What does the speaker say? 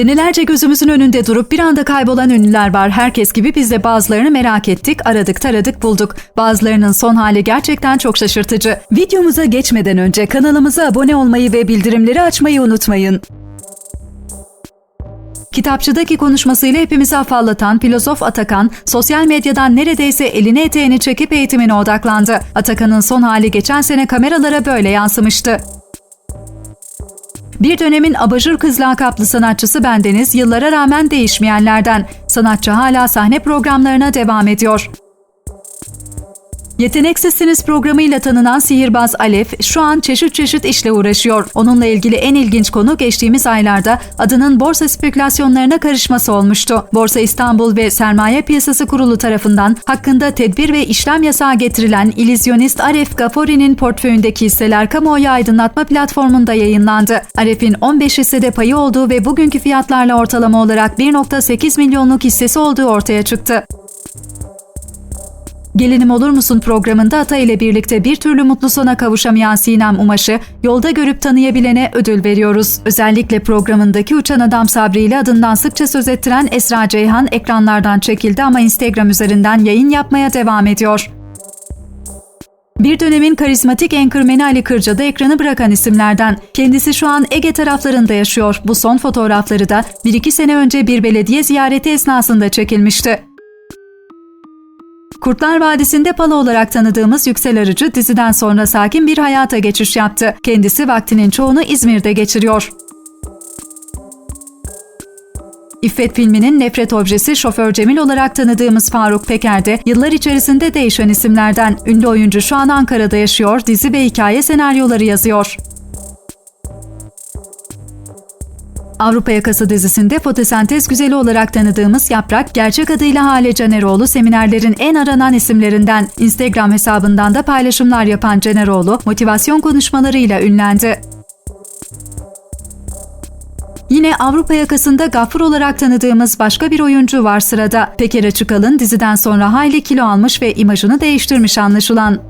Senelerce gözümüzün önünde durup bir anda kaybolan ünlüler var. Herkes gibi biz de bazılarını merak ettik, aradık taradık bulduk. Bazılarının son hali gerçekten çok şaşırtıcı. Videomuza geçmeden önce kanalımıza abone olmayı ve bildirimleri açmayı unutmayın. Kitapçıdaki konuşmasıyla hepimizi afallatan filozof Atakan, sosyal medyadan neredeyse elini eteğini çekip eğitimine odaklandı. Atakan'ın son hali geçen sene kameralara böyle yansımıştı. Bir dönemin abajur kız lakaplı sanatçısı bendeniz yıllara rağmen değişmeyenlerden. Sanatçı hala sahne programlarına devam ediyor. Yeteneksizsiniz programıyla tanınan sihirbaz Alef şu an çeşit çeşit işle uğraşıyor. Onunla ilgili en ilginç konu geçtiğimiz aylarda adının borsa spekülasyonlarına karışması olmuştu. Borsa İstanbul ve Sermaye Piyasası Kurulu tarafından hakkında tedbir ve işlem yasağı getirilen illüzyonist Aref Gafori'nin portföyündeki hisseler kamuoyu aydınlatma platformunda yayınlandı. Aref'in 15 hissede payı olduğu ve bugünkü fiyatlarla ortalama olarak 1.8 milyonluk hissesi olduğu ortaya çıktı. Gelinim Olur Musun programında Ata ile birlikte bir türlü mutlu sona kavuşamayan Sinem Umaş'ı yolda görüp tanıyabilene ödül veriyoruz. Özellikle programındaki Uçan Adam Sabri ile adından sıkça söz ettiren Esra Ceyhan ekranlardan çekildi ama Instagram üzerinden yayın yapmaya devam ediyor. Bir dönemin karizmatik enkırmeni Ali Kırca da ekranı bırakan isimlerden. Kendisi şu an Ege taraflarında yaşıyor. Bu son fotoğrafları da 1-2 sene önce bir belediye ziyareti esnasında çekilmişti. Kurtlar Vadisi'nde Pala olarak tanıdığımız Yüksel Arıcı diziden sonra sakin bir hayata geçiş yaptı. Kendisi vaktinin çoğunu İzmir'de geçiriyor. İffet filminin nefret objesi şoför Cemil olarak tanıdığımız Faruk Peker de yıllar içerisinde değişen isimlerden. Ünlü oyuncu şu an Ankara'da yaşıyor, dizi ve hikaye senaryoları yazıyor. Avrupa Yakası dizisinde fotosentez güzeli olarak tanıdığımız Yaprak, gerçek adıyla Hale Caneroğlu seminerlerin en aranan isimlerinden. Instagram hesabından da paylaşımlar yapan Caneroğlu, motivasyon konuşmalarıyla ünlendi. Yine Avrupa yakasında Gaffur olarak tanıdığımız başka bir oyuncu var sırada. Peker Açıkalın diziden sonra hayli kilo almış ve imajını değiştirmiş anlaşılan.